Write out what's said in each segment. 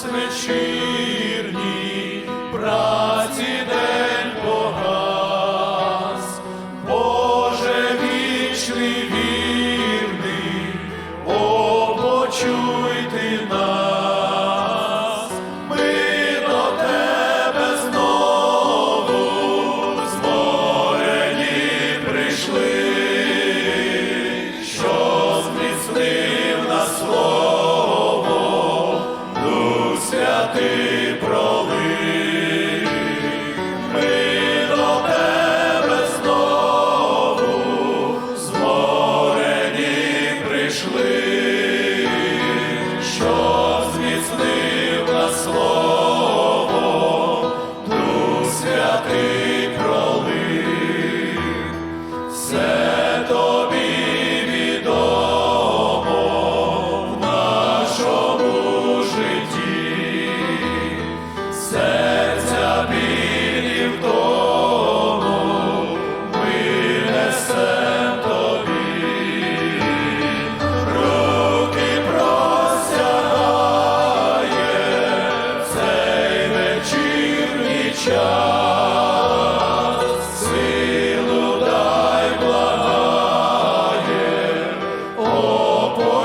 свечи. Patria.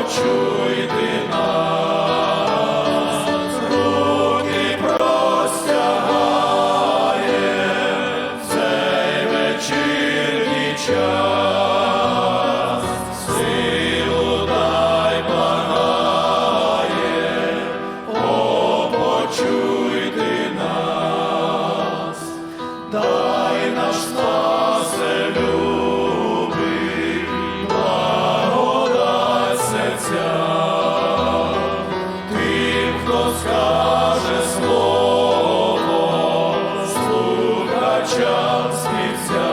почуйте нас, руки простягає цей вечірній. Скаже слово, слухачам сміться.